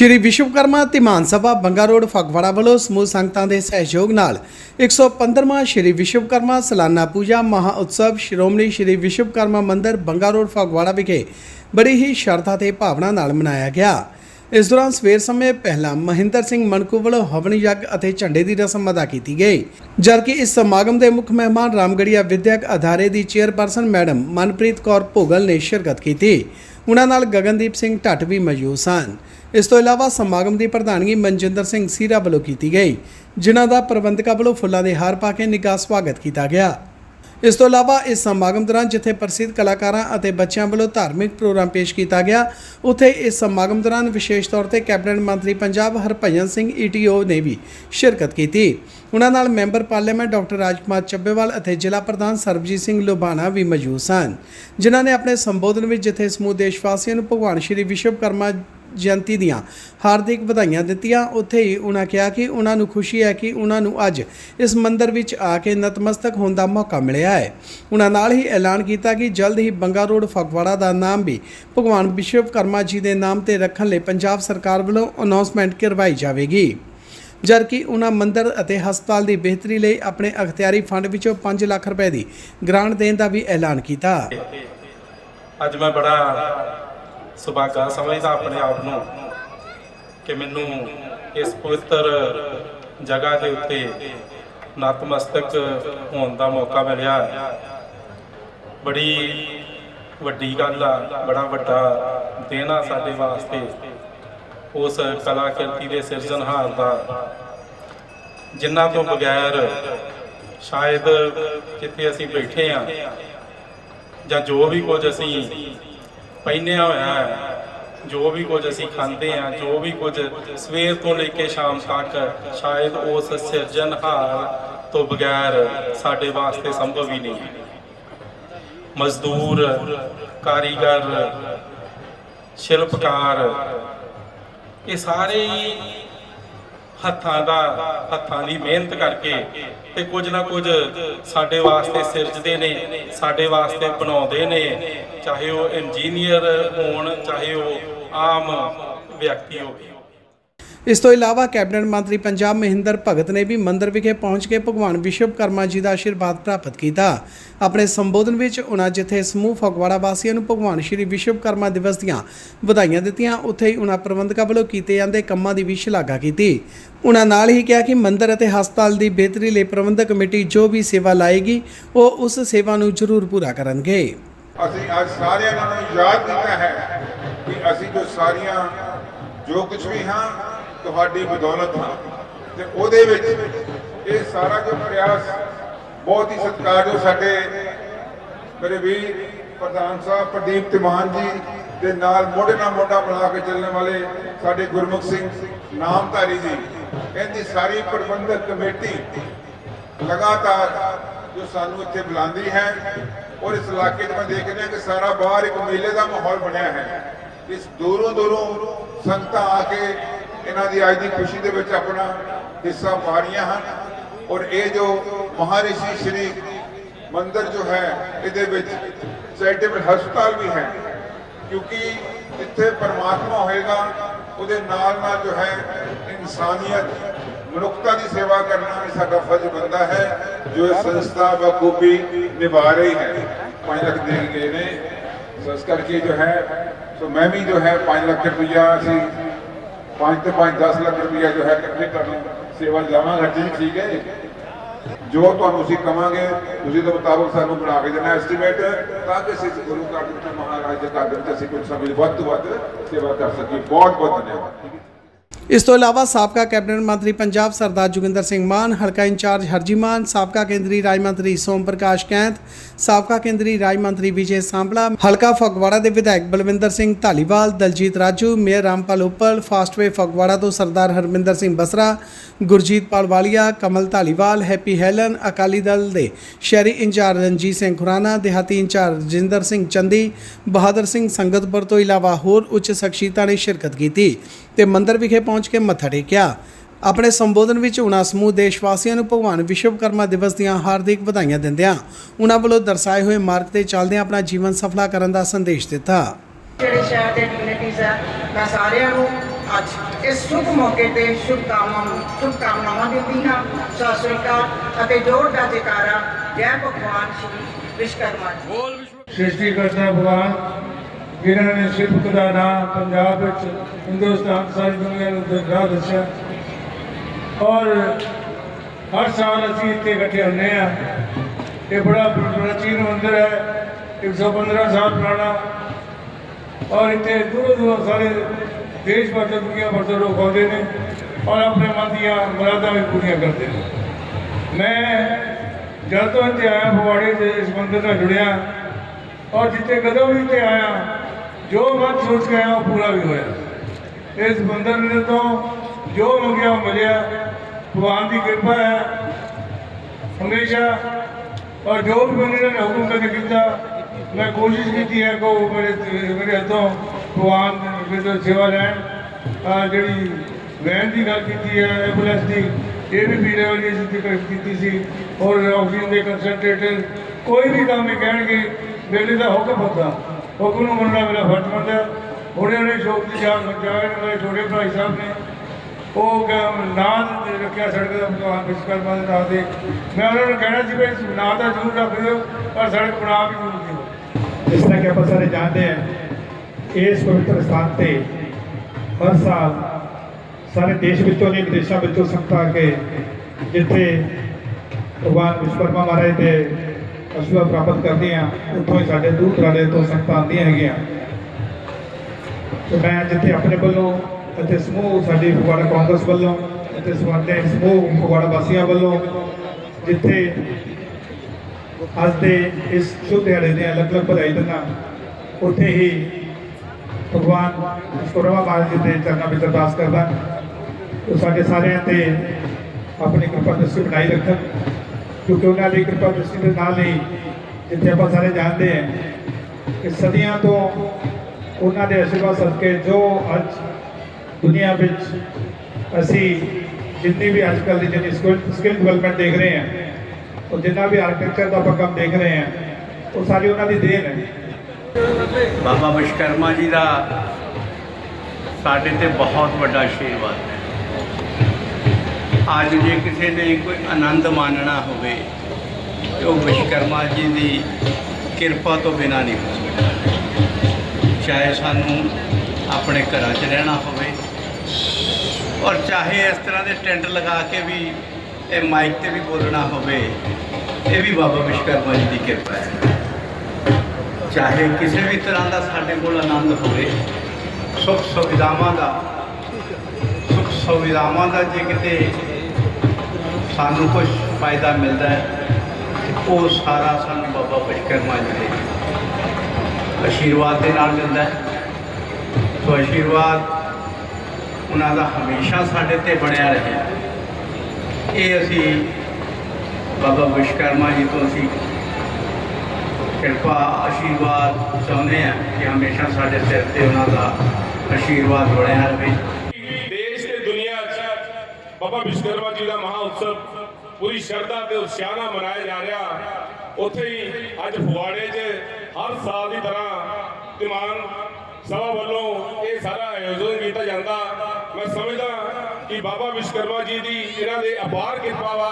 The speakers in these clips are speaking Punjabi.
ਸ਼੍ਰੀ ਵਿਸ਼ਵਕਰਮਾ ਧਿਮਾਨ ਸਭਾ ਬੰਗਾ ਰੋਡ ਫਗਵਾੜਾ ਵੱਲੋਂ ਸਮੂਹ ਸੰਗਤਾਂ ਦੇ ਸਹਿਯੋਗ ਨਾਲ 115ਵਾਂ ਸ਼੍ਰੀ ਵਿਸ਼ਵਕਰਮਾ ਸਾਲਾਨਾ ਪੂਜਾ ਮਹਾ ਉਤਸਵ ਸ਼੍ਰੋਮਣੀ ਸ਼੍ਰੀ ਵਿਸ਼ਵਕਰਮਾ ਮੰਦਿਰ ਬੰਗਾ ਰੋਡ ਫਗਵਾੜਾ ਵਿਖੇ ਬੜੀ ਹੀ ਸ਼ਰਧਾ ਤੇ ਭਾਵਨਾ ਨਾਲ ਮਨਾਇਆ ਗਿਆ। ਇਸ ਦੌਰਾਨ ਸਵੇਰ ਸਮੇਂ ਪਹਿਲਾਂ ਮਹਿੰਦਰ ਸਿੰਘ ਮਨਕੂ ਵੱਲੋਂ ਹਵਨ ਯੱਗ ਅਤੇ ਝੰਡੇ ਦੀ ਰਸਮ ਅਦਾ ਕੀਤੀ ਗਈ। ਜਦਕਿ ਇਸ ਸਮਾਗਮ ਦੇ ਮੁੱਖ ਮਹਿਮਾਨ ਰਾਮਗੜੀਆ ਵਿਦਿਅਕ ਅਦਾਰੇ ਦੀ ਚੇਅਰਪਰਸਨ ਮੈਡਮ ਮਨਪ੍ਰੀਤ ਕੌਰ ਭੋਗਲ ਨੇ ਸ਼ਿਰਕਤ ਕੀਤੀ। ਉਹਨਾਂ ਨਾਲ ਗਗਨਦੀਪ ਸਿੰਘ ਢੱਟ ਵੀ ਮੌਜੂਦ ਸਨ। ਇਸ ਤੋਂ ਇਲਾਵਾ ਸਮਾਗਮ ਦੀ ਪ੍ਰਧਾਨਗੀ ਮਨਜਿੰਦਰ ਸਿੰਘ ਸੀਰਾ ਵੱਲੋਂ ਕੀਤੀ ਗਈ, ਜਿਨ੍ਹਾਂ ਦਾ ਪ੍ਰਬੰਧਕਾਂ ਵੱਲੋਂ ਫੁੱਲਾਂ ਦੇ ਹਾਰ ਪਾ ਕੇ ਨਿੱਘਾ ਸਵਾਗਤ ਕੀਤਾ ਗਿਆ। ਇਸ ਤੋਂ ਇਲਾਵਾ ਇਸ ਸਮਾਗਮ ਦੌਰਾਨ ਜਿੱਥੇ ਪ੍ਰਸਿੱਧ ਕਲਾਕਾਰਾਂ ਅਤੇ ਬੱਚਿਆਂ ਵੱਲੋਂ ਧਾਰਮਿਕ ਪ੍ਰੋਗਰਾਮ ਪੇਸ਼ ਕੀਤਾ ਗਿਆ, ਉੱਥੇ ਇਸ ਸਮਾਗਮ ਦੌਰਾਨ ਵਿਸ਼ੇਸ਼ ਤੌਰ ਤੇ ਕੈਬਨਿਟ ਮੰਤਰੀ ਪੰਜਾਬ ਹਰਭਜਨ ਸਿੰਘ ਈਟੀਓ ਨੇ ਵੀ ਸ਼ਿਰਕਤ ਕੀਤੀ। ਉਹਨਾਂ ਨਾਲ member parliament doctor Rajkumar Chabbewal ਅਤੇ ਜ਼ਿਲ੍ਹਾ ਪ੍ਰਧਾਨ ਸਰਬਜੀਤ ਸਿੰਘ ਲੋਬਾਣਾ ਵੀ ਮੌਜੂਦ ਸਨ, ਜਿਨ੍ਹਾਂ ਨੇ ਆਪਣੇ ਸੰਬੋਧਨ ਵਿੱਚ ਜਿੱਥੇ ਸਮੂਹ ਦੇਸ਼ ਵਾਸੀਆਂ ਨੂੰ ਭਗਵਾਨ ਸ਼੍ਰੀ ਵਿਸ਼ਵਕਰਮਾ ਜਯੰਤੀ ਦੀਆਂ ਹਾਰਦਿਕ ਵਧਾਈਆਂ ਦਿੱਤੀਆਂ। ਉੱਥੇ ਹੀ ਉਹਨਾਂ ਕਿਹਾ ਕਿ ਉਹਨਾਂ ਨੂੰ ਖੁਸ਼ੀ ਹੈ ਕਿ ਉਹਨਾਂ ਨੂੰ ਅੱਜ ਇਸ ਮੰਦਿਰ ਵਿੱਚ ਆ ਕੇ ਨਤਮਸਤਕ ਹੋਣ ਦਾ ਮੌਕਾ ਮਿਲਿਆ ਹੈ। ਉਹਨਾਂ ਨਾਲ ਹੀ ਐਲਾਨ ਕੀਤਾ ਕਿ ਜਲਦ ਹੀ ਬੰਗਾ ਰੋਡ ਫਗਵਾੜਾ ਦਾ ਨਾਮ ਵੀ ਭਗਵਾਨ ਵਿਸ਼ਵਕਰਮਾ ਜੀ ਦੇ ਨਾਮ ਤੇ ਰੱਖਣ ਲਈ ਪੰਜਾਬ ਸਰਕਾਰ ਵੱਲੋਂ ਅਨਾਉਂਸਮੈਂਟ ਕਰਵਾਈ ਜਾਵੇਗੀ। ਜਦਕਿ ਉਹਨਾਂ ਮੰਦਰ ਅਤੇ ਹਸਪਤਾਲ ਦੀ ਬਿਹਤਰੀ ਲਈ ਆਪਣੇ ਅਖਤਿਆਰੀ ਫੰਡ ਵਿੱਚੋਂ 5 ਲੱਖ ਰੁਪਏ ਦੀ ਗ੍ਰਾਂਟ ਦੇਣ ਦਾ ਵੀ ਐਲਾਨ ਕੀਤਾ। ਅੱਜ ਮੈਂ ਬੜਾ ਸੁਭਾਗਾ ਸਮਝਦਾ ਆਪਣੇ ਆਪ ਨੂੰ ਕਿ ਮੈਨੂੰ ਇਸ ਪਵਿੱਤਰ ਜਗ੍ਹਾ ਦੇ ਉੱਤੇ ਨਤਮਸਤਕ ਹੋਣ ਦਾ ਮੌਕਾ ਮਿਲਿਆ ਬੜੀ ਵੱਡੀ ਗੱਲ ਆ, ਬੜਾ ਵੱਡਾ ਦਿਨ ਆ ਸਾਡੇ ਵਾਸਤੇ ਉਸ ਕਲਾਕ੍ਰਿਤੀ ਦੇ ਸਿਰਜਣਹਾਰ ਦਾ, ਜਿਨ੍ਹਾਂ ਤੋਂ ਬਗੈਰ ਸ਼ਾਇਦ ਜਿੱਥੇ ਅਸੀਂ ਬੈਠੇ ਆ ਜਾਂ ਜੋ ਵੀ ਕੁਝ ਅਸੀਂ ਪਹਿਨਿਆ ਹੋਇਆ ਹੈ ਜੋ ਵੀ ਕੁਝ ਅਸੀਂ ਖਾਂਦੇ ਆ ਜੋ ਵੀ ਕੁਝ ਸਵੇਰ ਤੋਂ ਲੈ ਕੇ ਸ਼ਾਮ ਤੱਕ ਸ਼ਾਇਦ ਉਸ ਸਿਰਜਣਹਾਰ ਤੋਂ ਬਗੈਰ ਸਾਡੇ ਵਾਸਤੇ ਸੰਭਵ ਹੀ ਨਹੀਂ। ਮਜ਼ਦੂਰ, ਕਾਰੀਗਰ, ਸ਼ਿਲਪਕਾਰ, ਇਹ ਸਾਰੇ ਹੀ ਹੱਥਾਂ ਦਾ ਹੱਥਾਂ ਦੀ ਮਿਹਨਤ ਕਰਕੇ ਤੇ ਕੁਝ ਨਾ ਕੁਝ ਸਾਡੇ ਵਾਸਤੇ ਸਿਰਜਦੇ ਨੇ, ਸਾਡੇ ਵਾਸਤੇ ਬਣਾਉਂਦੇ ਨੇ, ਚਾਹੇ ਉਹ ਇੰਜੀਨੀਅਰ ਹੋਣ, ਚਾਹੇ ਉਹ ਆਮ ਵਿਅਕਤੀ ਹੋਵੇ। ਇਸ ਤੋਂ ਇਲਾਵਾ ਕੈਬਨਿਟ ਮੰਤਰੀ ਪੰਜਾਬ ਮਹਿੰਦਰ ਭਗਤ ਨੇ ਵੀ ਮੰਦਰ ਵਿਖੇ ਪਹੁੰਚ ਕੇ ਭਗਵਾਨ ਵਿਸ਼ਵਕਰਮਾ ਜੀ ਦਾ ਆਸ਼ੀਰਵਾਦ ਪ੍ਰਾਪਤ ਕੀਤਾ। ਆਪਣੇ ਸੰਬੋਧਨ ਵਿੱਚ ਉਹਨਾਂ ਜਿੱਥੇ ਸਮੂਹ ਫਗਵਾੜਾ ਵਾਸੀਆਂ ਨੂੰ ਭਗਵਾਨ ਸ਼੍ਰੀ ਵਿਸ਼ਵਕਰਮਾ ਦਿਵਸ ਦੀਆਂ ਵਧਾਈਆਂ ਦਿੱਤੀਆਂ, ਉੱਥੇ ਹੀ ਉਹਨਾਂ ਪ੍ਰਬੰਧਕਾਂ ਵੱਲੋਂ ਕੀਤੇ ਜਾਂਦੇ ਕੰਮਾਂ ਦੀ ਵੀ ਸ਼ਲਾਘਾ ਕੀਤੀ। ਉਹਨਾਂ ਨਾਲ ਹੀ ਕਿਹਾ ਕਿ ਮੰਦਰ ਅਤੇ ਹਸਪਤਾਲ ਦੀ ਬਿਹਤਰੀ ਲਈ ਪ੍ਰਬੰਧਕ ਕਮੇਟੀ ਜੋ ਵੀ ਸੇਵਾ ਲਾਏਗੀ, ਉਹ ਉਸ ਸੇਵਾ ਨੂੰ ਜ਼ਰੂਰ ਪੂਰਾ ਕਰਨਗੇ। ਅਸੀਂ ਅੱਜ ਸਾਰਿਆਂ ਨੂੰ ਯਾਦ ਕੀਤਾ ਹੈ ਕਿ ਅਸੀਂ ਜੋ ਸਾਰੀਆਂ ਜੋ ਕੁਝ ਵੀ ਹਾਂ ਤੁਹਾਡੀ ਬਦੌਲਤ ਹਾਂ। ਤੇ ਉਹਦੇ ਵਿੱਚ ਇਹ ਸਾਰਾ ਜੋ ਪ੍ਰਯਾਸ ਬਹੁਤ ਹੀ ਸਤਿਕਾਰਯੋਗ ਸਾਡੇ ਮੇਰੇ ਵੀਰ ਪ੍ਰਧਾਨ ਸਾਹਿਬ ਪ੍ਰਦੀਪ ਤਿਮਾਨ ਜੀ ਦੇ ਨਾਲ ਮੋਢੇ ਨਾਲ ਮੋਢਾ ਮਿਲਾ ਕੇ ਚੱਲਣ ਵਾਲੇ ਸਾਡੇ ਗੁਰਮੁਖ ਸਿੰਘ ਨਾਮਧਾਰੀ ਜੀ। ਇਹਦੀ ਸਾਰੀ ਪ੍ਰਬੰਧਕ ਕਮੇਟੀ ਲਗਾਤਾਰ ਜੋ ਸਾਨੂੰ ਇੱਥੇ ਬੁਲਾਉਂਦੀ ਹੈ ਔਰ ਇਸ ਇਲਾਕੇ 'ਚ ਮੈਂ ਦੇਖ ਰਿਹਾ ਕਿ ਸਾਰਾ ਬਾਹਰ ਇੱਕ ਮੇਲੇ ਦਾ ਮਾਹੌਲ ਬਣਿਆ ਹੈ। ਇਸ ਦੂਰੋਂ ਦੂਰੋਂ ਸੰਗਤਾਂ ਆ ਕੇ ਇਹਨਾਂ ਦੀ ਅੱਜ ਦੀ ਖੁਸ਼ੀ ਦੇ ਵਿੱਚ ਆਪਣਾ ਹਿੱਸਾ ਪਾ ਰਹੀਆਂ ਹਨ ਔਰ ਇਹ ਜੋ ਮਹਾਰਿਸ਼ੀ ਸ਼੍ਰੀ ਮੰਦਿਰ ਜੋ ਹੈ, ਇਹਦੇ ਵਿੱਚ ਚੈਰੀਟੇਬਲ ਹਸਪਤਾਲ ਵੀ ਹੈ। ਕਿਉਂਕਿ ਇੱਥੇ ਪਰਮਾਤਮਾ ਹੋਏਗਾ, ਉਹਦੇ ਨਾਲ ਨਾਲ ਜੋ ਹੈ, ਇਨਸਾਨੀਅਤ, ਮਨੁੱਖਤਾ ਦੀ ਸੇਵਾ ਕਰਨਾ ਵੀ ਸਾਡਾ ਫਰਜ਼ ਬਣਦਾ ਹੈ, ਜੋ ਇਹ ਸੰਸਥਾ ਬਖੂਬੀ ਨਿਭਾ ਰਹੀ ਹੈ। 5 ਲੱਖ ਦੇ ਗਏ ਨੇ। ਸੋ ਇਸ ਕਰਕੇ ਜੋ ਹੈ, ਸੋ ਮੈਂ ਵੀ ਜੋ ਹੈ 5 ਲੱਖ ਰੁਪਈਆ ਅਸੀਂ 5 ਤੇ 5 10 ਲੱਖ ਰੁਪਈਆ ਜੋ ਹੈ ਇਕੱਠੇ ਕਰਨ ਸੇਵਾ ਜਾਵਾਂਗਾ ਜੀ ਠੀਕ ਹੈ ਜੋ? ਤੁਹਾਨੂੰ ਅਸੀਂ ਕਵਾਂਗੇ, ਤੁਸੀਂ ਦੇ ਮੁਤਾਬਕ ਸਾਨੂੰ ਬਣਾ ਕੇ ਦੇਣਾ ਐਸਟੀਮੇਟ ਤਾਂ ਕਿ ਅਸੀਂ ਗੁਰੂ ਘਰ ਦੇ ਮਹਾਰਾਜ ਦੇ ਘਰ ਦੇ ਅਸੀਂ ਕੁਝ ਸਮੇਂ ਵੱਧ ਤੋਂ ਵੱਧ ਸੇਵਾ ਕਰ ਸਕੀਏ। ਬਹੁਤ ਬਹੁਤ ਧੰਨਵਾਦ। ਇਸ ਤੋਂ ਇਲਾਵਾ ਸਾਬਕਾ ਕੈਬਨਿਟ ਮੰਤਰੀ ਪੰਜਾਬ ਸਰਦਾਰ ਜੋਗਿੰਦਰ ਸਿੰਘ ਮਾਨ, ਹਲਕਾ ਇੰਚਾਰਜ ਹਰਜੀ ਮਾਨ, ਸਾਬਕਾ ਕੇਂਦਰੀ ਰਾਜ ਮੰਤਰੀ ਸੋਮ ਪ੍ਰਕਾਸ਼ ਕੈਂਥ, ਸਾਬਕਾ ਕੇਂਦਰੀ ਰਾਜ ਮੰਤਰੀ ਵਿਜੇ ਸਾਂਪਲਾ ਹਲਕਾ ਫਗਵਾੜਾ ਦੇ ਵਿਧਾਇਕ ਬਲਵਿੰਦਰ ਸਿੰਘ ਢਾਲੀਵਾਲ ਦਲਜੀਤ ਰਾਜੂ, ਮੇਅਰ ਰਾਮਪਾਲ ਉਪਲ, ਫਾਸਟਵੇ ਫਗਵਾੜਾ ਤੋਂ ਸਰਦਾਰ ਹਰਮਿੰਦਰ ਸਿੰਘ ਬਸਰਾ, ਗੁਰਜੀਤ ਪਾਲ ਵਾਲੀਆ, ਕਮਲ ਢਾਲੀਵਾਲ ਹੈਪੀ ਹੈਲਨ, ਅਕਾਲੀ ਦਲ ਦੇ ਸ਼ਹਿਰੀ ਇੰਚਾਰਜ ਰਣਜੀਤ ਸਿੰਘ ਖੁਰਾਨਾ, ਦਿਹਾਤੀ ਇੰਚਾਰਜ ਰਜਿੰਦਰ ਸਿੰਘ ਚੰਦੀ, ਬਹਾਦਰ ਸਿੰਘ ਸੰਗਤਪੁਰ ਤੋਂ ਇਲਾਵਾ ਹੋਰ ਉੱਚ ਸ਼ਖਸੀਅਤਾਂ ਨੇ ਸ਼ਿਰਕਤ ਕੀਤੀ ਤੇ ਮੰਦਰ ਵਿਖੇ ਪਹੁੰਚ ਕੇ ਮੱਥਾ ਟੇਕਿਆ। ਆਪਣੇ ਸੰਬੋਧਨ ਵਿੱਚ ਉਹਨਾਂ ਸਮੂਹ ਦੇਸ਼ ਵਾਸੀਆਂ ਨੂੰ ਭਗਵਾਨ ਵਿਸ਼ਵਕਰਮਾ ਦਿਵਸ ਦੀਆਂ ਹਾਰਦਿਕ ਵਧਾਈਆਂ ਦਿੰਦਿਆਂ ਉਹਨਾਂ ਵੱਲੋਂ ਦਰਸਾਏ ਹੋਏ ਮਾਰਗ ਤੇ ਚੱਲਦਿਆਂ ਆਪਣਾ ਜੀਵਨ ਸਫਲਾ ਕਰਨ ਦਾ ਸੰਦੇਸ਼ ਦਿੱਤਾ। ਜਿਹੜੇ ਸ਼ਹਿਰ ਦੇ ਡਿਗਨਿਟੀਜ਼ ਆ ਮੈਂ ਸਾਰਿਆਂ ਨੂੰ ਅੱਜ ਇਸ ਸ਼ੁਭ ਮੌਕੇ ਤੇ ਸ਼ੁਭਕਾਮਨਾਵਾਂ ਸ਼ੁਭਕਾਮਨਾਵਾਂ ਦਿੰਦੀ ਹਾਂ। ਸਤਿ ਸ੍ਰੀ ਅਕਾਲ ਅਤੇ ਜੋਰ ਦਾ ਜੈਕਾਰਾ। ਜੈ ਭਗਵਾਨ ਸ਼੍ਰੀ ਵਿਸ਼ਵਕਰਮਾ ਜੀ। ਸ੍ਰਿਸ਼ਟੀ ਕਰਤਾ ਭਗਵਾਨ। ਜਿਨ੍ਹਾਂ ਨੇ ਸਿਰਫ ਦਾ ਨਾਮ ਪੰਜਾਬ ਵਿੱਚ, ਹਿੰਦੁਸਤਾਨ, ਸਾਰੀ ਦੁਨੀਆ ਨੂੰ ਦਿਖਾ ਦੱਸਿਆ। ਔਰ ਹਰ ਸਾਲ ਅਸੀਂ ਇੱਥੇ ਇਕੱਠੇ ਹੁੰਦੇ ਆ ਇਹ ਬੜਾ ਪ੍ਰਾਚੀਨ ਮੰਦਿਰ ਹੈ 115 ਸਾਲ ਪੁਰਾਣਾ। ਔਰ ਇੱਥੇ ਦੂਰੋਂ ਦੂਰੋਂ ਸਾਰੇ ਦੇਸ਼ ਭਰ ਤੋਂ ਦੁਨੀਆ ਭਰ ਤੋਂ ਲੋਕ ਆਉਂਦੇ ਨੇ ਔਰ ਆਪਣੇ ਮਨ ਦੀਆਂ ਮੁਰਾਦਾਂ ਵੀ ਪੂਰੀਆਂ ਕਰਦੇ ਨੇ। ਮੈਂ ਜਦ ਤੋਂ ਇੱਥੇ ਆਇਆ ਫਵਾੜੇ ਦੇ ਇਸ ਮੰਦਿਰ ਨਾਲ ਜੁੜਿਆ। ਔਰ ਜਿੱਥੇ ਕਦੋਂ ਵੀ ਇੱਥੇ ਆਇਆ ਜੋ ਮਨ ਸੋਚ ਕੇ ਆਇਆ ਉਹ ਪੂਰਾ ਵੀ ਹੋਇਆ। ਇਸ ਮੰਦਿਰ ਨੇ ਤੋਂ ਜੋ ਮੰਗਿਆ ਉਹ ਮਿਲਿਆ। ਭਗਵਾਨ ਦੀ ਕਿਰਪਾ ਹੈ। ਹਮੇਸ਼ਾ ਔਰ ਜੋ ਵੀ ਮੈਨੂੰ ਨੇ ਹੁਕਮ ਕਰਕੇ ਕੀਤਾ, ਮੈਂ ਕੋਸ਼ਿਸ਼ ਕੀਤੀ ਹੈ ਕਿ ਉਹ ਮੇਰੇ ਮੇਰੇ ਹੱਥੋਂ ਭਗਵਾਨ ਮੇਰੇ ਸੇਵਾ ਲੈਣ। ਜਿਹੜੀ ਵੈਨ ਦੀ ਗੱਲ ਕੀਤੀ ਹੈ, ਐਂਬੂਲੈਂਸ ਦੀ, ਇਹ ਵੀ ਪੀੜੇ ਵਾਲੀ ਅਸੀਂ ਜ਼ਿਕਰ ਕੀਤੀ ਸੀ। ਔਰ ਆਕਸੀਜਨ ਦੇ ਕੰਸਨਟ੍ਰੇਟਰ ਕੋਈ ਵੀ ਕੰਮ ਇਹ ਕਹਿਣਗੇ, ਮੇਰੇ ਦਾ ਹੁਕਮ ਹੁੰਦਾ। ਹੁਕਮ ਨੂੰ ਮੰਨਣਾ ਮੇਰਾ ਫਰਜ਼ ਬਣਦਾ ਹੁਣੇ ਹੁਣੇ ਸ਼ੋਕ ਦੀ ਜਾਨ ਜਾਵੇ ਮੇਰੇ ਛੋਟੇ ਭਾਈ ਸਾਹਿਬ ਨੇ ਉਹ ਕ- ਨਾਂ ਦੇ ਰੱਖਿਆ ਸੜਕ ਦਾ ਭਗਵਾਨ ਵਿਸ਼ਵਕਰਮਾ ਦੇ ਨਾਂ ਤੇ ਮੈਂ ਉਹਨਾਂ ਨੂੰ ਕਹਿਣਾ ਸੀ ਵੀ ਨਾਂ ਤਾਂ ਜ਼ਰੂਰ ਰੱਖ ਦਿਓ ਪਰ ਸੜਕ ਬਣਾ ਵੀ ਜ਼ਰੂਰ ਦਿਓ ਜਿਸ ਤਰ੍ਹਾਂ ਕਿ ਆਪਾਂ ਸਾਰੇ ਜਾਣਦੇ ਹਾਂ ਇਸ ਪਵਿੱਤਰ ਸਥਾਨ ਤੇ ਹਰ ਸਾਲ ਸਾਰੇ ਦੇਸ਼ ਵਿੱਚੋਂ ਨੇ ਵਿਦੇਸ਼ਾਂ ਵਿੱਚੋਂ ਸੰਗਤਾਂ ਆ ਕੇ ਜਿੱਥੇ ਭਗਵਾਨ ਵਿਸ਼ਵਕਰਮਾ ਮਹਾਰਾਜ ਦੇ ਅਸ਼ੀਰਵਾਦ ਪ੍ਰਾਪਤ ਕਰਦੀਆਂ ਉੱਥੋਂ ਹੀ ਸਾਡੇ ਦੂਰ ਦਰਾਡੇ ਤੋਂ ਸੰਗਤਾਂ ਆਉਂਦੀਆਂ ਹੈਗੀਆਂ। ਤੇ ਮੈਂ ਜਿੱਥੇ ਆਪਣੇ ਵੱਲੋਂ ਅਤੇ ਸਮੂਹ ਸਾਡੀ ਫਗਵਾੜਾ ਕਾਂਗਰਸ ਵੱਲੋਂ ਅਤੇ ਸਾਡੇ ਸਮੂਹ ਫਗਵਾੜਾ ਵਾਸੀਆਂ ਵੱਲੋਂ, ਜਿੱਥੇ ਅੱਜ ਦੇ ਇਸ ਸ਼ੁਭ ਦਿਹਾੜੇ ਦੇ ਅਲੱਗ ਅਲੱਗ ਵਧਾਈ ਦਿੰਦਾ, ਉੱਥੇ ਹੀ ਭਗਵਾਨ ਵਿਸ਼ਵਕਰਮਾ ਮਹਾਰਾਜ ਜੀ ਦੇ ਚਰਨਾਂ ਵਿੱਚ ਅਰਦਾਸ ਕਰਦਾ ਉਹ ਸਾਡੇ ਸਾਰਿਆਂ ਤੇ ਆਪਣੀ ਕਿਰਪਾ ਦ੍ਰਿਸ਼ਟੀ ਬਣਾਈ ਰੱਖਣ। ਕਿਉਂਕਿ ਉਹਨਾਂ ਦੀ ਕਿਰਪਾ ਦ੍ਰਿਸ਼ਟੀ ਦੇ ਨਾਲ ਹੀ ਜਿੱਥੇ ਆਪਾਂ ਸਾਰੇ ਜਾਣਦੇ ਹਾਂ ਕਿ ਸਦੀਆਂ ਤੋਂ ਉਹਨਾਂ ਦੇ ਆਸ਼ੀਰਵਾਦ ਸਦਕੇ ਜੋ ਅੱਜ ਦੁਨੀਆ ਵਿੱਚ ਅਸੀਂ ਜਿੰਨੀ ਵੀ ਅੱਜ ਕੱਲ੍ਹ ਦੀ ਜਿਹੜੀ ਸਕਿੱਲ ਸਕਿੱਲ ਡਿਵੈਲਪਮੈਂਟ ਦੇਖ ਰਹੇ ਹਾਂ, ਉਹ ਜਿੰਨਾ ਵੀ ਆਰਕੀਟੈਕਚਰ ਦਾ ਆਪਾਂ ਕੰਮ ਦੇਖ ਰਹੇ ਹਾਂ, ਉਹ ਸਾਰੀ ਉਹਨਾਂ ਦੀ ਦੇਣ ਹੈ। ਬਾਬਾ ਵਿਸ਼ਕਰਮਾ ਜੀ ਦਾ ਸਾਡੇ ਤੇ ਬਹੁਤ ਵੱਡਾ ਆਸ਼ੀਰਵਾਦ। ਅੱਜ ਜੇ ਕਿਸੇ ਨੇ ਕੋਈ ਆਨੰਦ ਮਾਣਨਾ ਹੋਵੇ, ਤੇ ਉਹ ਵਿਸ਼ਕਰਮਾ ਜੀ ਦੀ ਕਿਰਪਾ ਤੋਂ ਬਿਨਾਂ ਨਹੀਂ ਹੋ ਸਕਦਾ। ਚਾਹੇ ਸਾਨੂੰ ਆਪਣੇ ਘਰਾਂ 'ਚ ਰਹਿਣਾ ਹੋਵੇ, ਔਰ ਚਾਹੇ ਇਸ ਤਰ੍ਹਾਂ ਦੇ ਟੈਂਟ ਲਗਾ ਕੇ ਵੀ ਇਹ ਮਾਈਕ ਤੇ ਵੀ ਬੋਲਣਾ ਹੋਵੇ, ਇਹ ਵੀ ਬਾਬਾ ਵਿਸ਼ਕਰਮਾ ਜੀ ਦੀ ਕਿਰਪਾ ਹੈ। ਚਾਹੇ ਕਿਸੇ ਵੀ ਤਰ੍ਹਾਂ ਦਾ ਸਾਡੇ ਕੋਲ ਆਨੰਦ ਹੋਵੇ, ਸੁੱਖ ਸੁਵਿਧਾਵਾਂ ਦਾ, ਸੁੱਖ ਸੁਵਿਧਾਵਾਂ ਦਾ ਜੇ ਕਿਤੇ ਸਾਨੂੰ ਕੁਝ ਫਾਇਦਾ ਮਿਲਦਾ ਹੈ ਉਹ ਸਾਰਾ ਸਾਨੂੰ ਬਾਬਾ ਵਿਸ਼ਕਰਮਾ ਜੀ ਦੇ ਆਸ਼ੀਰਵਾਦ ਦੇ ਨਾਲ ਮਿਲਦਾ ਹੈ। ਸੋ ਆਸ਼ੀਰਵਾਦ ਉਹਨਾਂ ਦਾ ਹਮੇਸ਼ਾ ਸਾਡੇ ਤੇ ਬਣਿਆ ਰਹੇ। ਇਹ ਅਸੀਂ ਬਾਬਾ ਵਿਸ਼ਕਰਮਾ ਜੀ ਤੋਂ ਅਸੀਂ ਕਿਰਪਾ, ਆਸ਼ੀਰਵਾਦ ਚਾਹੁੰਦੇ ਆ ਕਿ ਹਮੇਸ਼ਾ ਸਾਡੇ ਸਿਰ ਤੇ ਉਹਨਾਂ ਦਾ ਆਸ਼ੀਰਵਾਦ ਬਣਿਆ ਰਹੇ। ਬਾਬਾ ਵਿਸ਼ਵਕਰਮਾ ਜੀ ਦਾ ਮਹਾ ਉਤਸਵ, ਪੂਰੀ ਸ਼ਰਧਾ ਤੇ ਉਤਸ਼ਾਹ ਨਾਲ ਮਨਾਇਆ ਜਾ ਰਿਹਾ। ਉੱਥੇ ਹੀ ਅੱਜ ਫਗਵਾੜੇ 'ਚ ਹਰ ਸਾਲ ਦੀ ਤਰ੍ਹਾਂ ਤਿਮਾਨ ਸਭਾ ਵੱਲੋਂ ਇਹ ਸਾਰਾ ਆਯੋਜਨ ਕੀਤਾ ਜਾਂਦਾ। ਮੈਂ ਸਮਝਦਾ ਕਿ ਬਾਬਾ ਵਿਸ਼ਵਕਰਮਾ ਜੀ ਦੀ ਇਹਨਾਂ ਦੇ ਅਪਾਰ ਕਿਰਪਾ ਵਾ,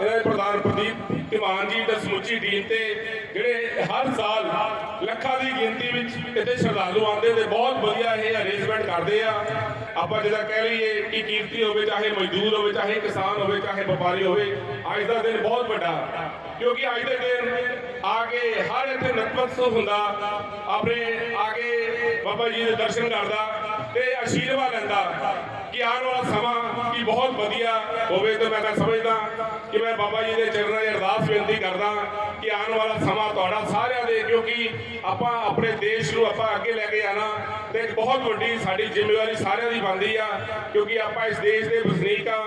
ਇਹਨਾਂ ਦੇ ਪ੍ਰਧਾਨ ਪ੍ਰਦੀਪ ਧੀਮਾਨ ਜੀ ਦਾ ਸਮੁੱਚੀ ਟੀਮ ਤੇ, ਜਿਹੜੇ ਹਰ ਸਾਲ ਲੱਖਾਂ ਦੀ ਗਿਣਤੀ ਵਿੱਚ ਇੱਥੇ ਸ਼ਰਧਾਲੂ ਆਉਂਦੇ ਤੇ ਬਹੁਤ ਵਧੀਆ ਇਹ ਅਰੇਂਜਮੈਂਟ ਕਰਦੇ ਆ। ਆਪਾਂ ਜਿਹਦਾ ਕਹਿ ਲਈਏ ਕਿ ਕੀਰਤੀ ਹੋਵੇ, ਚਾਹੇ ਮਜ਼ਦੂਰ ਹੋਵੇ, ਚਾਹੇ ਕਿਸਾਨ ਹੋਵੇ, ਚਾਹੇ ਵਪਾਰੀ ਹੋਵੇ, ਅੱਜ ਦਾ ਦਿਨ ਬਹੁਤ ਵੱਡਾ। ਕਿਉਂਕਿ ਅੱਜ ਦੇ ਦਿਨ ਆ ਕੇ ਹਰ ਇੱਥੇ ਨਤਮਸਤਕ ਹੁੰਦਾ, ਆਪਣੇ ਆ ਕੇ ਬਾਬਾ ਜੀ ਦੇ ਦਰਸ਼ਨ ਕਰਦਾ ਤੇ ਆਸ਼ੀਰਵਾਦ ਲੈਂਦਾ। ਕਿ ਆਉਣ ਵਾਲਾ ਸਮਾਂ ਵੀ ਬਹੁਤ ਵਧੀਆ ਹੋਵੇ ਤੇ ਮੈਂ ਸਮਝਦਾ ਕਿ ਮੈਂ ਬਾਬਾ ਜੀ ਦੇ ਚਰਨਾਂ 'ਚ ਅਰਦਾਸ ਬੇਨਤੀ ਕਰਦਾ ਕਿ ਆਉਣ ਵਾਲਾ ਸਮਾਂ ਤੁਹਾਡਾ ਸਾਰਿਆਂ ਦੇ, ਕਿਉਂਕਿ ਆਪਾਂ ਆਪਣੇ ਦੇਸ਼ ਨੂੰ ਆਪਾਂ ਅੱਗੇ ਲੈ ਕੇ ਜਾਣਾ ਤੇ ਇੱਕ ਬਹੁਤ ਵੱਡੀ ਸਾਡੀ ਜ਼ਿੰਮੇਵਾਰੀ ਸਾਰਿਆਂ ਦੀ ਬਣਦੀ ਆ, ਕਿਉਂਕਿ ਆਪਾਂ ਇਸ ਦੇਸ਼ ਦੇ ਵਸਨੀਕ ਆ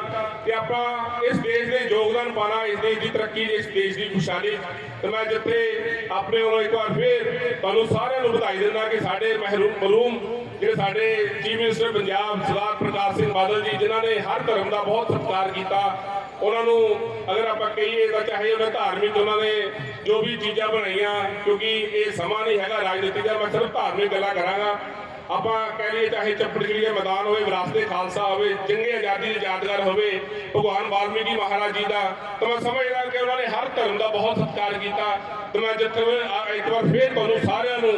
ਤੇ ਆਪਾਂ ਇਸ ਦੇਸ਼ ਦੇ ਯੋਗਦਾਨ ਪਾਣਾ ਇਸ ਦੇਸ਼ ਦੀ ਤਰੱਕੀ, ਇਸ ਦੇਸ਼ ਦੀ ਖੁਸ਼ਹਾਲੀ। ਤੇ ਮੈਂ ਜਿੱਥੇ ਆਪਣੇ ਵੱਲੋਂ ਇੱਕ ਵਾਰ ਫੇਰ ਤੁਹਾਨੂੰ ਸਾਰਿਆਂ ਨੂੰ ਵਧਾਈ ਦਿੰਦਾ ਕਿ ਸਾਡੇ ਮਹਿਰੂਮ ਮਲੂਮ ਜਿਹੜੇ ਸਾਡੇ ਚੀਫ ਮਿਨਿਸਟਰ ਪੰਜਾਬ ਸਰਦਾਰ ਪ੍ਰਕਾਸ਼ ਸਿੰਘ ਬਾਦਲ ਜੀ, ਜਿਨ੍ਹਾਂ ਨੇ ਹਰ ਧਰਮ ਦਾ ਬਹੁਤ ਸਤਿਕਾਰ ਕੀਤਾ, ਉਹਨਾਂ ਨੂੰ ਅਗਰ ਆਪਾਂ ਕਹੀਏ ਤਾਂ ਚਾਹੇ ਉਹਨਾਂ ਧਾਰਮਿਕ ਉਹਨਾਂ ਨੇ ਜੋ ਵੀ ਚੀਜ਼ਾਂ ਬਣਾਈਆਂ, ਕਿਉਂਕਿ ਇਹ ਸਮਾਂ ਨਹੀਂ ਹੈਗਾ ਰਾਜਨੀਤੀ ਦਾ, ਮੈਂ ਸਿਰਫ ਧਾਰਮਿਕ ਗੱਲਾਂ ਕਰਾਂਗਾ। ਆਪਾਂ ਕਹਿ ਲਈਏ ਚਾਹੇ ਚੱਪੜ ਚਿੜੀਆ ਮੈਦਾਨ ਹੋਵੇ, ਵਿਰਾਸਤ ਖਾਲਸਾ ਹੋਵੇ ਜੰਗੇ ਆਜ਼ਾਦੀ ਦੇ ਯਾਦਗਾਰ ਹੋਵੇ, ਭਗਵਾਨ ਵਾਲਮੀਕੀ ਮਹਾਰਾਜ ਜੀ ਦਾ, ਤਾਂ ਮੈਂ ਸਮਝਦਾ ਕਿ ਉਹਨਾਂ ਨੇ ਹਰ ਧਰਮ ਦਾ ਬਹੁਤ ਸਤਿਕਾਰ ਕੀਤਾ। ਤੇ ਮੈਂ ਜਿੱਥੇ ਇੱਕ ਵਾਰ ਫੇਰ ਤੁਹਾਨੂੰ ਸਾਰਿਆਂ ਨੂੰ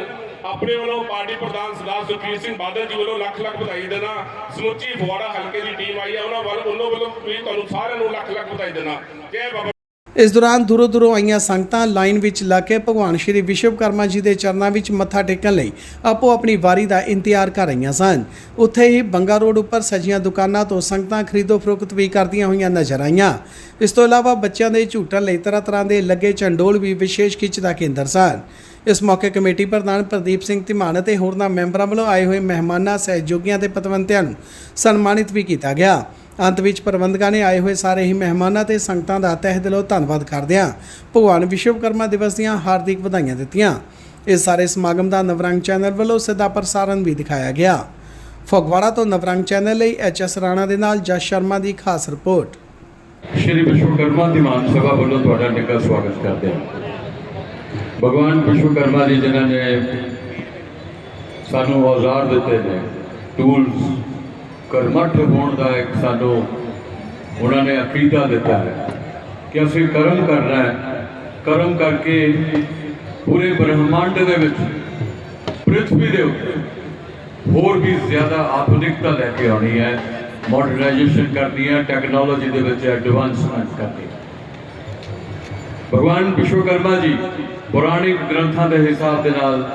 ਆਪਣੇ ਵੱਲੋਂ ਪਾਰਟੀ ਪ੍ਰਧਾਨ ਸਰਦਾਰ ਸੁਖਬੀਰ ਸਿੰਘ ਬਾਦਲ ਜੀ ਵੱਲੋਂ ਲੱਖ ਲੱਖ ਵਧਾਈ ਦੇਣਾ, ਸਮੁੱਚੀ ਫਗਵਾੜਾ ਹਲਕੇ ਦੀ ਟੀਮ ਆਈ ਹੈ ਉਹਨਾਂ ਵੱਲ, ਉਹਨਾਂ ਵੱਲੋਂ ਵੀ ਤੁਹਾਨੂੰ ਸਾਰਿਆਂ ਨੂੰ ਲੱਖ ਲੱਖ ਵਧਾਈ ਦੇਣਾ। ਜੈ ਬਾਬਾ ਇਸ ਦੌਰਾਨ ਦੂਰੋਂ ਦੂਰੋਂ ਆਈਆਂ ਸੰਗਤਾਂ ਲਾਈਨ ਵਿੱਚ ਲੱਗ ਕੇ ਭਗਵਾਨ ਸ਼੍ਰੀ ਵਿਸ਼ਵਕਰਮਾ ਜੀ ਦੇ ਚਰਨਾਂ ਵਿੱਚ ਮੱਥਾ ਟੇਕਣ ਲਈ ਆਪੋ ਆਪਣੀ ਵਾਰੀ ਦਾ ਇੰਤਜ਼ਾਰ ਕਰ ਰਹੀਆਂ ਸਨ। ਉੱਥੇ ਹੀ ਬੰਗਾ ਰੋਡ ਉੱਪਰ ਸਜੀਆਂ ਦੁਕਾਨਾਂ ਤੋਂ ਸੰਗਤਾਂ ਖਰੀਦੋ ਫਰੋਖਤ ਵੀ ਕਰਦੀਆਂ ਹੋਈਆਂ ਨਜ਼ਰ ਆਈਆਂ। ਇਸ ਤੋਂ ਇਲਾਵਾ ਬੱਚਿਆਂ ਦੇ ਝੂਟਣ ਲਈ ਤਰ੍ਹਾਂ ਤਰ੍ਹਾਂ ਦੇ ਲੱਗੇ ਚੰਡੋਲ ਵੀ ਵਿਸ਼ੇਸ਼ ਖਿੱਚ ਦਾ ਕੇਂਦਰ ਸਨ। ਇਸ ਮੌਕੇ ਕਮੇਟੀ ਪ੍ਰਧਾਨ ਪ੍ਰਦੀਪ ਸਿੰਘ ਧੀਮਾਨ ਅਤੇ ਹੋਰਨਾਂ ਮੈਂਬਰਾਂ ਵੱਲੋਂ ਆਏ ਹੋਏ ਮਹਿਮਾਨਾਂ, ਸਹਿਯੋਗੀਆਂ ਤੇ ਪਤਵੰਤਿਆਂ ਨੂੰ ਸਨਮਾਨਿਤ ਵੀ ਕੀਤਾ ਗਿਆ। ਅੰਤ ਵਿੱਚ ਪ੍ਰਬੰਧਕਾਂ ਨੇ ਆਏ ਹੋਏ ਸਾਰੇ ਹੀ ਮਹਿਮਾਨਾਂ ਤੇ ਸੰਗਤਾਂ ਦਾ ਤਹਿ ਦਿਲੋਂ ਧੰਨਵਾਦ ਕਰਦਿਆਂ ਭਗਵਾਨ ਵਿਸ਼ਵਕਰਮਾ ਦਿਵਸ ਦੀਆਂ ਹਾਰਦਿਕ ਵਧਾਈਆਂ ਦਿੱਤੀਆਂ। ਇਸ ਸਾਰੇ ਸਮਾਗਮ ਦਾ ਨਵਰੰਗ ਚੈਨਲ ਵੱਲੋਂ ਸਿੱਧਾ ਪ੍ਰਸਾਰਣ ਵੀ ਦਿਖਾਇਆ ਗਿਆ। ਫਗਵਾੜਾ ਤੋਂ ਨਵਰੰਗ ਚੈਨਲ ਲਈ ਐਚ ਐਸ ਰਾਣਾ ਦੇ ਨਾਲ ਜਸ ਸ਼ਰਮਾ ਦੀ ਖਾਸ ਰਿਪੋਰਟ। ਸ਼੍ਰੀ ਵਿਸ਼ਵਕਰਮਾ ਦੀ ਮਾਨ ਸਭਾ ਵੱਲੋਂ ਤੁਹਾਡਾ ਨਿੱਘਾ ਸਵਾਗਤ ਕਰਦੇ ਹਾਂ। ਭਗਵਾਨ ਵਿਸ਼ਵਕਰਮਾ ਜੀ ਜਿਨ੍ਹਾਂ ਨੇ ਸਾਨੂੰ ਔਜ਼ਾਰ ਦਿੱਤੇ ਨੇ ਟੂਲਸ ਕਰਮਠ ਹੋਣ ਦਾ ਇੱਕ ਸਾਨੂੰ ਉਹਨਾਂ ਨੇ ਅਕੀਦਾ ਦਿੱਤਾ ਹੈ ਕਿ ਅਸੀਂ ਕਰਮ ਕਰਨਾ ਹੈ। ਕਰਮ ਕਰਕੇ ਪੂਰੇ ਬ੍ਰਹਮੰਡ ਦੇ ਵਿੱਚ ਪ੍ਰithvi ਦੇ ਉੱਤੇ ਹੋਰ ਵੀ ਜ਼ਿਆਦਾ ਆਧੁਨਿਕਤਾ ਲੈ ਕੇ ਆਉਣੀ ਹੈ। ਮਾਡਰਨਾਈਜੇਸ਼ਨ ਕਰਨੀ ਹੈ ਟੈਕਨੋਲੋਜੀ ਦੇ ਵਿੱਚ ਐਡਵਾਂਸਮੈਂਟ ਕਰਨੀ ਹੈ। ਭਗਵਾਨ ਵਿਸ਼ਵਕਰਮਾ ਜੀ ਪੁਰਾਣਿਕ ਗ੍ਰੰਥਾਂ ਦੇ ਹਿਸਾਬ ਦੇ ਨਾਲ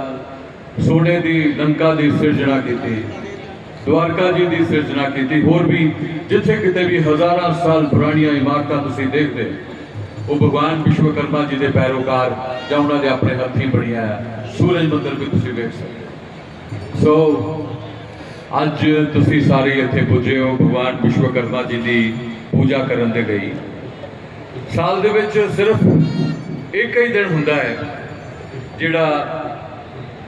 ਸੋਨੇ ਦੀ ਲੰਕਾ ਦੀ ਸਿਰਜਣਾ ਕੀਤੀ। ਦਵਾਰਕਾ ਜੀ ਦੀ ਸਿਰਜਣਾ ਕੀਤੀ, ਹੋਰ ਵੀ ਜਿੱਥੇ ਕਿਤੇ ਵੀ ਹਜ਼ਾਰਾਂ ਸਾਲ ਪੁਰਾਣੀਆਂ ਇਮਾਰਤਾਂ ਤੁਸੀਂ ਦੇਖਦੇ, ਉਹ ਭਗਵਾਨ ਵਿਸ਼ਵਕਰਮਾ ਜੀ ਦੇ ਪੈਰੋਕਾਰ ਜਾਂ ਉਹਨਾਂ ਦੇ ਆਪਣੇ ਹੱਥੀਂ ਬਣੀਆਂ ਹੈ। ਸੂਰਜ ਮੰਦਰ ਵੀ ਤੁਸੀਂ ਵੇਖ ਸਕਦੇ ਹੋ ਸੋ, ਅੱਜ ਤੁਸੀਂ ਸਾਰੇ ਇੱਥੇ ਪੁੱਜੇ ਹੋ, ਭਗਵਾਨ ਵਿਸ਼ਵਕਰਮਾ ਜੀ ਦੀ ਪੂਜਾ ਕਰਨ ਦੇ ਲਈ ਸਾਲ ਦੇ ਵਿੱਚ ਸਿਰਫ ਇੱਕ ਹੀ ਦਿਨ ਹੁੰਦਾ ਹੈ, ਜਿਹੜਾ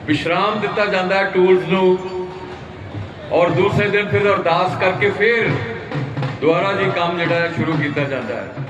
ਵਿਸ਼ਰਾਮ ਦਿੱਤਾ ਜਾਂਦਾ ਹੈ ਟੂਲਸ ਨੂੰ ਔਰ ਦੂਸਰੇ ਦਿਨ ਫਿਰ ਅਰਦਾਸ ਕਰਕੇ ਫਿਰ ਦੁਬਾਰਾ ਜੀ ਕੰਮ ਜਿਹੜਾ ਹੈ ਸ਼ੁਰੂ ਕੀਤਾ ਜਾਂਦਾ ਹੈ।